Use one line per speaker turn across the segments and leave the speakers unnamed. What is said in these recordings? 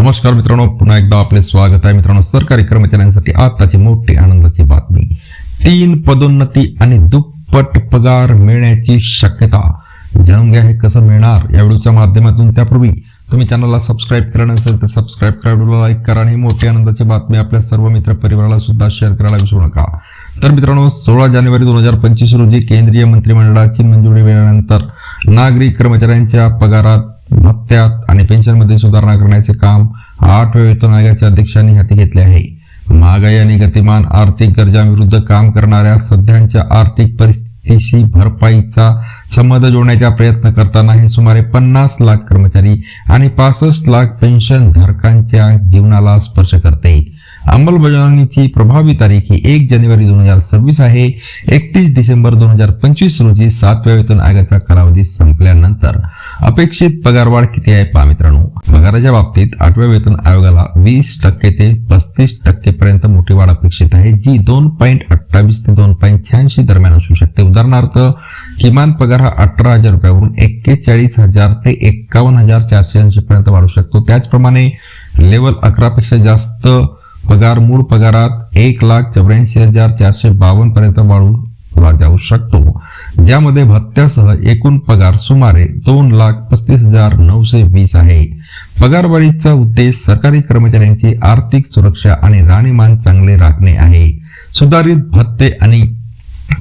नमस्कार मित्रांनो पुन्हा एकदा आपले स्वागत आहे मित्रांनो सरकारी कर्मचाऱ्यांसाठी आताची मोठी आनंदाची बातमी. तीन पदोन्नती आणि दुप्पट पगार मिळण्याची शक्यता. जाणून घ्या हे कसं मिळणार? या व्हिडिओच्या माध्यमातून त्यापूर्वी तुम्ही चॅनलला सबस्क्राईब करा नसेल तर सबस्क्राईब करा व्हिडिओला लाईक करा आणि मोठी आनंदाची बातमी आपल्या सर्व मित्र परिवाराला सुद्धा शेअर करायला विसरू नका. तर मित्रांनो सोळा जानेवारी दोन हजार पंचवीस रोजी केंद्रीय मंत्रिमंडळाची मंजुरी मिळाल्यानंतर नागरी कर्मचाऱ्यांच्या पगारात भत्त्यात आणि पेन्शनमध्ये सुधारणा करण्याचे काम आठव्या वेतन आयोगाच्या अध्यक्षांनी हाती घेतले आहे. महागाई आणि गतिमान आर्थिक गरजांविरुद्ध काम करणाऱ्या सध्याच्या आर्थिक परिस्थितीशी भरपाईचा संबंध जोडण्याचा प्रयत्न करताना हे सुमारे पन्नास लाख कर्मचारी आणि पासष्ट लाख पेन्शन धारकांच्या जीवनाला स्पर्श करते. अंमलबजावणीची प्रभावी तारीख ही एक जानेवारी दोन हजार सव्वीस आहे. एकतीस डिसेंबर दोन हजार पंचवीस रोजी सातव्या वेतन आयोगाचा कालावधी संपल्यानंतर अपेक्षित पगारवाढ किती आहे पहा मित्रांनो? पगाराच्या बाबतीत आठव्या वेतन आयोगाला वीस टक्के ते पस्तीस टक्के पर्यंत मोठी वाढ अपेक्षित आहे जी दोन पॉईंट अठ्ठावीस ते दोन पॉईंट शहाऐंशी दरम्यान असू शकते. उदाहरणार्थ किमान पगार हा अठरा हजार रुपयावरून एक्केचाळीस हजार ते एक्कावन्न हजार चारशे ऐंशी पर्यंत वाढू शकतो. त्याचप्रमाणे लेवल अकरा पेक्षा जास्त पगार मूळ पगारात एक लाख चौऱ्याऐंशी हजार चारशे बावन्न पर्यंत वाढवला जाऊ शकतो. ज्यामध्ये भत्त्यासह एकूण पगार सुमारे दोन लाख पस्तीस हजार नऊशे वीस आहे. पगारवाढीचा उद्देश सरकारी कर्मचाऱ्यांची आर्थिक सुरक्षा आणि राहणीमान चांगले राखणे आहे. सुधारित भत्ते आणि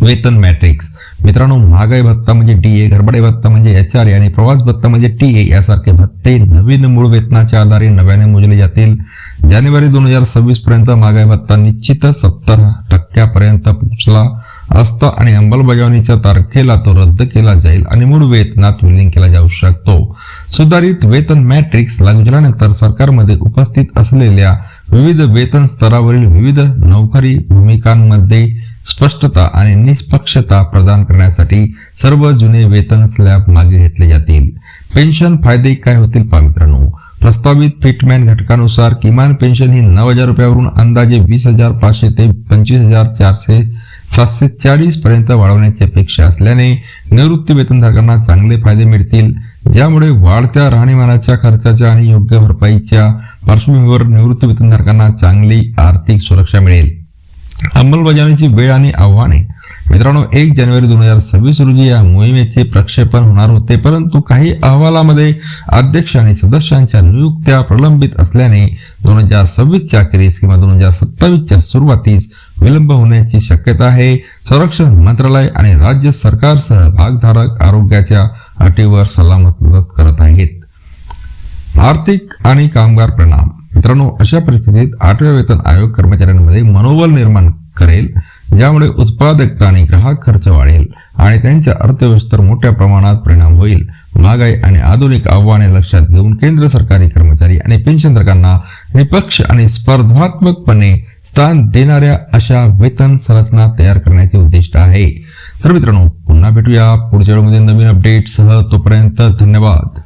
वेतन मॅट्रिक्स मित्रांनो महागाई भत्ता म्हणजे डी ए घरबडे भत्ता म्हणजे एच आर ए आणि प्रवास भत्ता म्हणजे टी ए यासारखे भत्ते नवीन मूळ वेतनाच्या आधारे नव्याने मोजले जातील. जानेवारी दोन हजार सव्वीस पर्यंत महागाई भत्ता निश्चितच सत्तर टक्क्यापर्यंत पोहोचला असता आणि अंमलबजावणीच्या तारखेला तो रद्द केला जाईल आणि मूळ वेतनात विलीन केला जाऊ शकतो. सुधारित वेतन मॅट्रिक्स लागू झाल्यानंतर सरकारमध्ये उपस्थित असलेल्या विविध वेतन स्तरावरील विविध नोकरी भूमिकांमध्ये स्पष्टता आणि निष्पक्षता प्रदान करण्यासाठी सर्व जुने वेतन स्लॅब मागे घेतले जातील. पेन्शन फायदे काय होतील पहा मित्रांनो? प्रस्तावित फिटमॅन घटकानुसार किमान पेन्शन ही नऊ हजार रुपयावरून अंदाजे वीस हजार पाचशे ते पंचवीस हजार चारशे सातशे चाळीस पर्यंत वाढवण्याची अपेक्षा असल्याने निवृत्ती वेतनधारकांना चांगले फायदे मिळतील. ज्यामुळे वाढत्या राहणीमानाच्या खर्चाच्या आणि योग्य भरपाईच्या पार्श्वभूमीवर निवृत्ती वेतनधारकांना चांगली आर्थिक सुरक्षा मिळेल. अंमलबजावणीची वेळ आणि आव्हाने. मित्रांनो एक जानेवारी दोन हजार सव्वीस रोजी या मोहिमेचे प्रक्षेपण होणार होते परंतु काही अहवालामध्ये अध्यक्ष आणि सदस्यांच्या नियुक्त्या प्रलंबित असल्याने दोन हजार सव्वीसच्या अखेरीस किंवा दोन हजार सत्तावीसच्या सुरुवातीस विलंब होण्याची शक्यता आहे. संरक्षण मंत्रालय आणि राज्य सरकारसह भागधारक आरोग्याच्या अटीवर सल्लामत करत आहेत. आर्थिक आणि कामगार परिणाम. मित्रांनो अशा परिस्थितीत आठव्या वेतन आयोग कर्मचाऱ्यांमध्ये मनोबल निर्माण करेल ज्यामुळे उत्पादकता आणि ग्राहक खर्च वाढेल आणि त्यांच्या अर्थव्यवस्थेवर मोठ्या प्रमाणात परिणाम होईल. महागाई आणि आधुनिक आव्हाने लक्षात घेऊन केंद्र सरकारी कर्मचारी आणि पेन्शनधारकांना निपक्ष आणि स्पर्धात्मकपणे स्थान देणाऱ्या अशा वेतन संरचना तयार करण्याचे उद्दिष्ट आहे. तर मित्रांनो पुन्हा भेटूया पुढच्या वेळेमध्ये नवीन अपडेटसह तोपर्यंत धन्यवाद.